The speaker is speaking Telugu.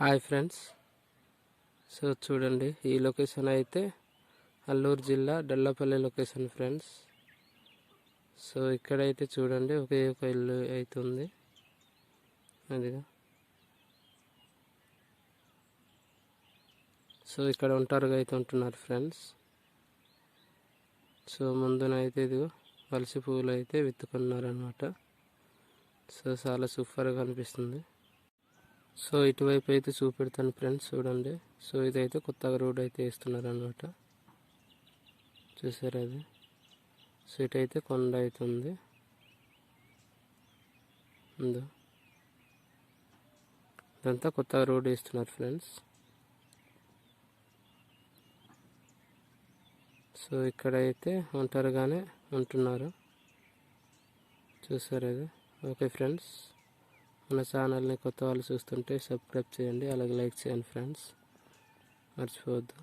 Hi friends. సో చూడండి ఈ లొకేషన్ అయితే అల్లూరు జిల్లా డల్లపల్లి లొకేషన్ ఫ్రెండ్స్. సో ఇక్కడైతే చూడండి ఒకే ఒక ఇల్లు అవుతుంది అదిగా. సో ఇక్కడ ఒంటరిగా అయితే ఉంటున్నారు ఫ్రెండ్స్. సో ముందునైతే ఇదిగో వలసి పువ్వులు అయితే విత్తుకున్నారనమాట సో చాలా సూపర్గా అనిపిస్తుంది. సో ఇటువైపు అయితే చూపెడతాను ఫ్రెండ్స్ చూడండి. సో ఇదైతే కొత్తగా రోడ్ అయితే వేస్తున్నారు అనమాట చూసారు అది? సో ఇటైతే కొండ అవుతుంది ఉందో? ఇదంతా కొత్తగా రోడ్ వేస్తున్నారు ఫ్రెండ్స్. సో ఇక్కడైతే ఒంటరిగానే ఉంటున్నారు. చూసారు అది? Okay friends. మన ఛానల్ని కొత్త వాళ్ళు చూస్తుంటే సబ్స్క్రైబ్ చేయండి అలాగే లైక్ చేయండి ఫ్రెండ్స్ మర్చిపోవద్దు.